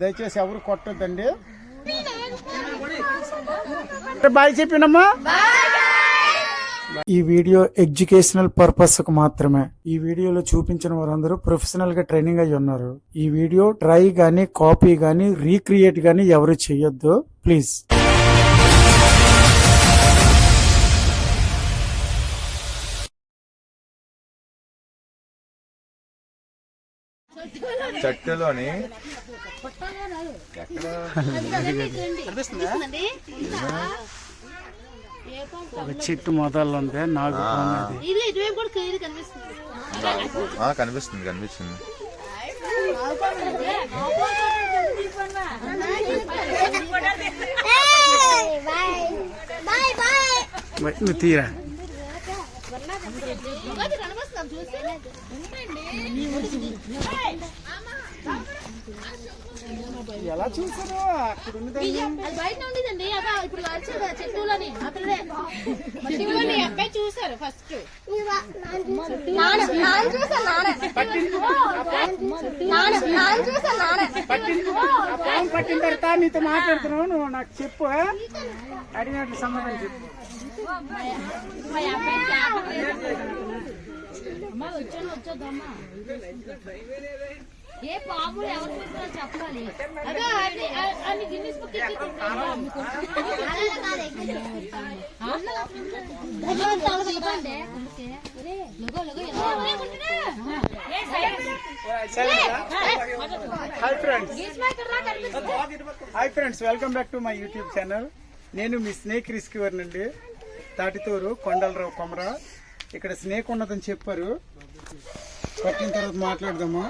దయచేసి ఎవరు కొట్టద్దండి? బాయ్ చెప్పినమ్మా. ఈ వీడియో ఎడ్యుకేషనల్ పర్పస్కు మాత్రమే. ఈ వీడియోలో చూపించిన వారందరూ ప్రొఫెషనల్గా ట్రైనింగ్ అయి ఉన్నారు. ఈ వీడియో ట్రై గానీ కాపీ గానీ రీక్రియేట్ గానీ ఎవరు చెయ్యొద్దు ప్లీజ్ చెట్టులోని ఒక చెట్టు మొదలు ఉంది నాకు కనిపిస్తుంది. ఆ, కనిపిస్తుంది నువ్వు తీరా? ఎలా చూసారు? అక్కడ అది బయట ఉండేదండి. అబ్బా ఇప్పుడు వచ్చేది చెట్టులోని అక్కడే శివుని అబ్బాయి చూసారు ఫస్ట్. పట్టిన తర్వాత నీతో మాట్లాడుతున్నావు. నువ్వు నాకు చెప్పు అడిగినట్లు సమాధానం చెప్పు. ఏ పాములు ఎవరు పెట్టారో చెప్పాలి. అదే అది అది Guinness book hi friends hi friends welcome back to my YouTube channel నేను మీ స్నేక్ రిస్క్యూవర్ నుండి తాటితూరు కొండలరావు కొమర. ఇక్కడ స్నేక్ ఉన్నదని చెప్పారు పట్టిన తర్వాత మాట్లాడదాము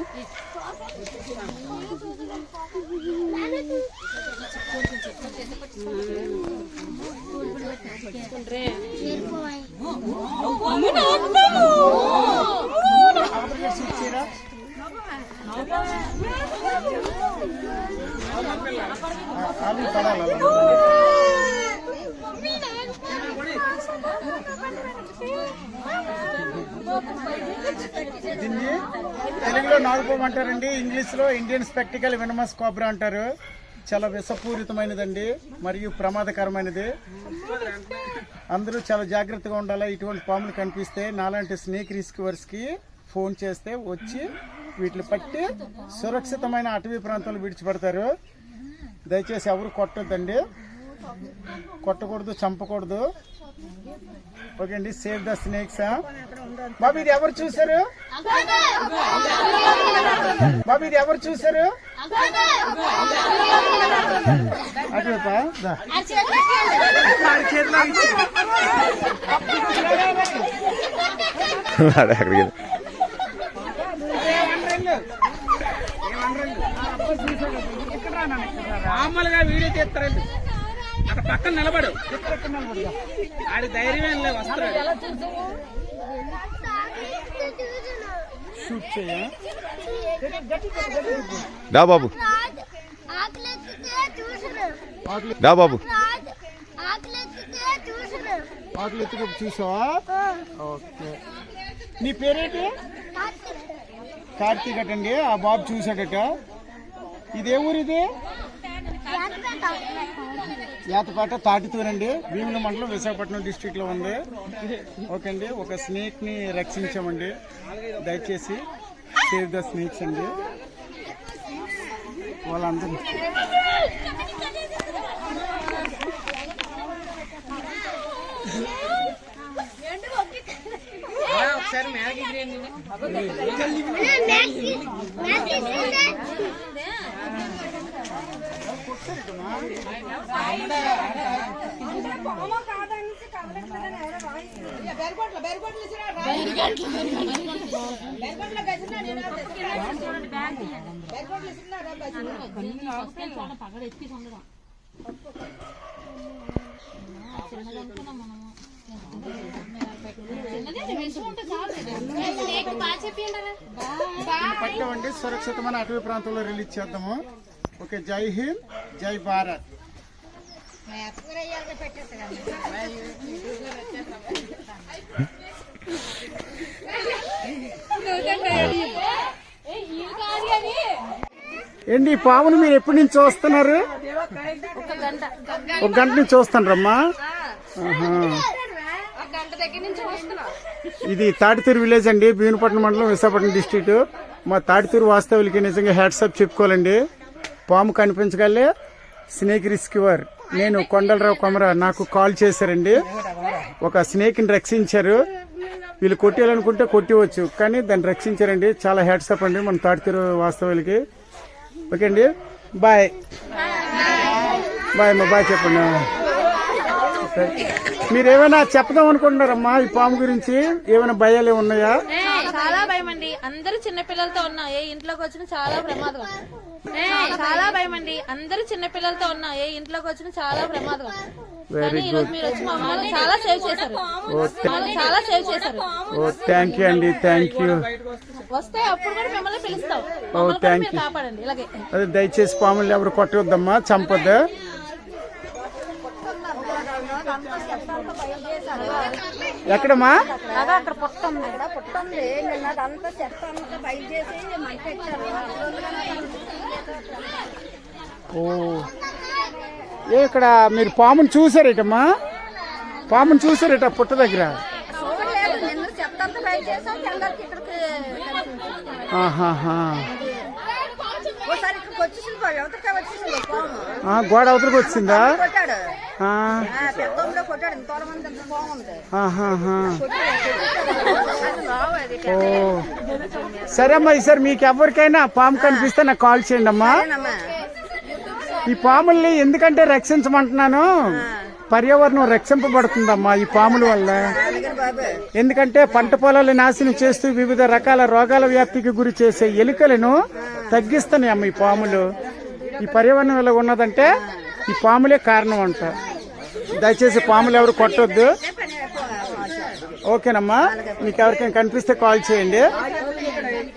పడాలి దీన్ని తెలుగులో నాగుపోమంటారండి అంటారండి ఇంగ్లీష్లో ఇండియన్ స్పెక్టికల్ వినమస్ కోబ్రా అంటారు. చాలా విషపూరితమైనదండి మరియు ప్రమాదకరమైనది. అందరూ చాలా జాగ్రత్తగా ఉండాలి? ఇటువంటి పాములు కనిపిస్తే నాలాంటి స్నేక్ రిస్క్వర్స్కి ఫోన్ చేస్తే వచ్చి వీటిని పట్టి సురక్షితమైన అటవీ ప్రాంతాలు విడిచిపెడతారు. దయచేసి ఎవరు కొట్టొద్దండి. కొట్టకూడదు చంపకూడదు. ఓకే అండి సేవ్ ద స్నేక్స్ బాబు ఇది ఎవరు చూసారు బాబు ఇది ఎవరు చూసారు అక్కడికి మామూలుగా వీడియో తీస్తారండి అక్కడ పక్కన నిలబడు. ఆడి ధైర్యం ఏం లేదు వస్తారు షూట్ చేయ దా బాబు. దా బాబు. ఆకులు ఎత్తుకు చూసావా? ఓకే. నీ పేరేంటి? కార్తీక్. అటండి ఆ బాబు చూశాడట. ఇదే ఊరు ఇది యాతపేట తాటితూరండి. భీముల మండలం విశాఖపట్నం డిస్ట్రిక్ట్లో ఉంది. ఓకే అండి ఒక స్నేక్ని రక్షించామండి. దయచేసి సేవ్ ద స్నేక్స్ అండి. వాళ్ళందరూ ఒకసారి మ్యాగీ గ్రేండి ఉండడం పట్టవండి సురక్షితమైన అటవీ ప్రాంతంలో రిలీజ్ చేద్దాము. ఓకే జై హింద్ జై భారత్. ఏంటి ఈ పామును మీరు ఎప్పటి నుంచి చూస్తున్నారు? ఒక గంట నుంచి చూస్తున్నారమ్మా? ఇది తాటితూరు విలేజ్ అండి భీముపట్నం మండలం విశాఖపట్నం డిస్టిక్ మా తాటితూరు వాస్తవులకి నిజంగా హ్యాట్సాప్ చెప్పుకోవాలండి. పాము కనిపించగలే? స్నేక్ రిస్క్యూవర్ నేను కొండలరావు కొమర నాకు కాల్ చేశారండి. ఒక స్నేక్ని రక్షించారు. వీళ్ళు కొట్టేయాలనుకుంటే కొట్టివచ్చు కానీ దాన్ని రక్షించారండి. చాలా హ్యాట్సప్ అండి మన తాటితీరు వాస్తవాలకి. ఓకే అండి బాయ్. బాయ్ అమ్మా బాయ్ చెప్పండి. మీరు ఏమైనా చెప్దాం అనుకుంటున్నారమ్మా ఈ పాము గురించి? ఏమైనా భయాలు ఉన్నాయా? చాలా భయం అండి అందరూ చిన్న పిల్లలతో ఉన్నా. ఏ ఇంట్లోకి వచ్చినా చాలా ప్రమాదం. చాలా భయం అండి అందరూ చిన్న పిల్లలతో ఉన్నా. ఏ ఇంట్లోకి వచ్చినా చాలా ప్రమాదం. కానీ ఈ రోజు మీరు వచ్చి మమ్మల్ని చాలా సేవ్ చేశారు. మమ్మల్ని చాలా సేవ్ చేశారు. ఓ థ్యాంక్ యూ అండి. థ్యాంక్ యూ వస్తే అప్పుడు కూడా మిమ్మల్ని పిలుస్తాం. ఓ థ్యాంక్ యూ కాపాడండి. ఇలాగే. అదే దయచేసి పాములు ఎవరు కొట్టవద్దమ్మా చంపొద్దు? ఎక్కడమ్మా? అక్కడ పుట్ట ఉంది కదా పుట్ట ఉంది నిన్న అదంతా చెత్త అంతా బయట చేసి ఓ. ఏ ఇక్కడ మీరు పాముని చూసారేటమ్మా? పాముని చూసారేట పుట్ట దగ్గర? గోడ అవతలకు వచ్చిందా? సరే అమ్మా ఈసారి మీకు ఎవరికైనా పాము కనిపిస్తే నాకు కాల్ చేయండి అమ్మా. ఈ పాముల్ని ఎందుకంటే రక్షించమంటున్నాను? పర్యావరణం రక్షింపబడుతుందమ్మా ఈ పాముల వల్ల. ఎందుకంటే పంట పొలాలు నాశనం చేస్తూ వివిధ రకాల రోగాల వ్యాప్తికి గురి చేసే ఎలుకలను తగ్గిస్తున్నాయి అమ్మ ఈ పాములు. ఈ పర్యావరణం ఇలా ఉన్నదంటే ఈ పాములే కారణం అంట. దయచేసి పాములు ఎవరు కొట్టొద్దు. ఓకేనమ్మా. మీకు ఎవరికైనా కనిపిస్తే కాల్ చేయండి.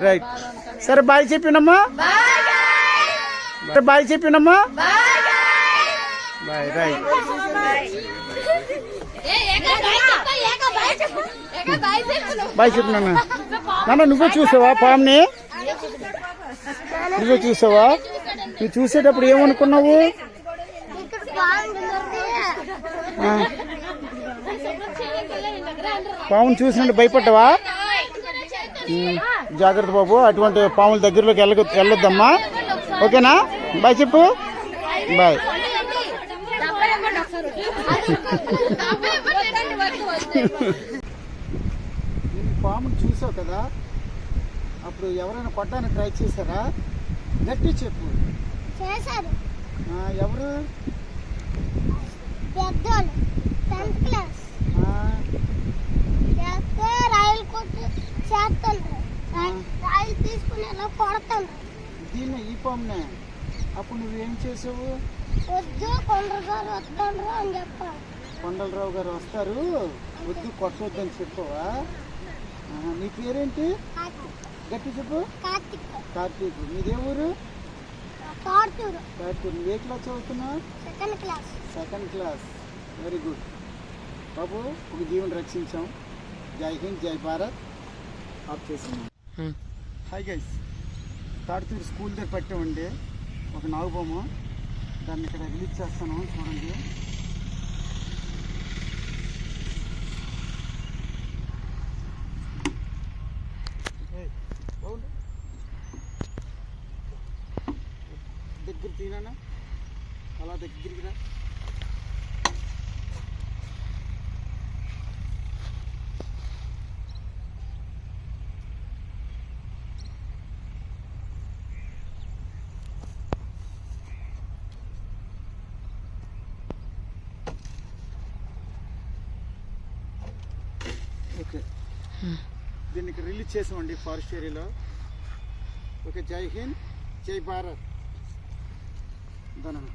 రైట్. సరే బాయ్ చెప్పినమ్మా. సరే బాయ్ చెప్పినమ్మా. బాయ్ రైట్ బాయ్ చెప్పినా నాన్న నాన్న నువ్వే చూసావా పాముని? నువ్వే చూసావా? నువ్వు చూసేటప్పుడు ఏమనుకున్నావు? ఆ, పాముని చూసినట్టు భయపడ్డావా? జాగ్రత్త బాబు అటువంటి పాముల దగ్గరలోకి వెళ్ళ వెళ్ళొద్దమ్మా. ఓకేనా? బాయ్ చెప్పు. బాయ్. పాముని చూసావు కదా? అప్పుడు ఎవరైనా కొట్టడానికి ట్రై చేశారా? గట్టి చెప్పు. ఎవరు? పామునే అప్పుడు నువ్వేం చేసావు? వద్దు కొండ్రు గారు వస్తుండ్రు అని చెప్పారు కొండలరావు గారు వస్తారు. వద్దు కొట్టొద్దని చెప్పవా? ఆహా, నీ పేరేంటి? కార్తీక్. గట్టి చెప్పు. కార్తీక్. కార్తీక్. మీదే ఊరు? తాడుతూరు కార్తీక్. నువ్వు ఏ క్లాస్ చదువుతున్నావు? Second class. Second class. Very good. బాబు ఒక జీవన్ రక్షించాం. జై హింద్ జై భారత్. ఆఫ్ చేసాం హాయ్ గైస్ తాడుతూరు స్కూల్ దగ్గర పెట్టామండి. ఒక నాగుబొమ్మ దాన్ని ఇక్కడ రిలీజ్ చేస్తాను చూడండి. దగ్గర తీనా అలా దగ్గరికి రా. దీనికి రిలీజ్ చేసామండి ఫారెస్ట్ ఏరియాలో. ఓకే జై హింద్ జై భారత్. ధనం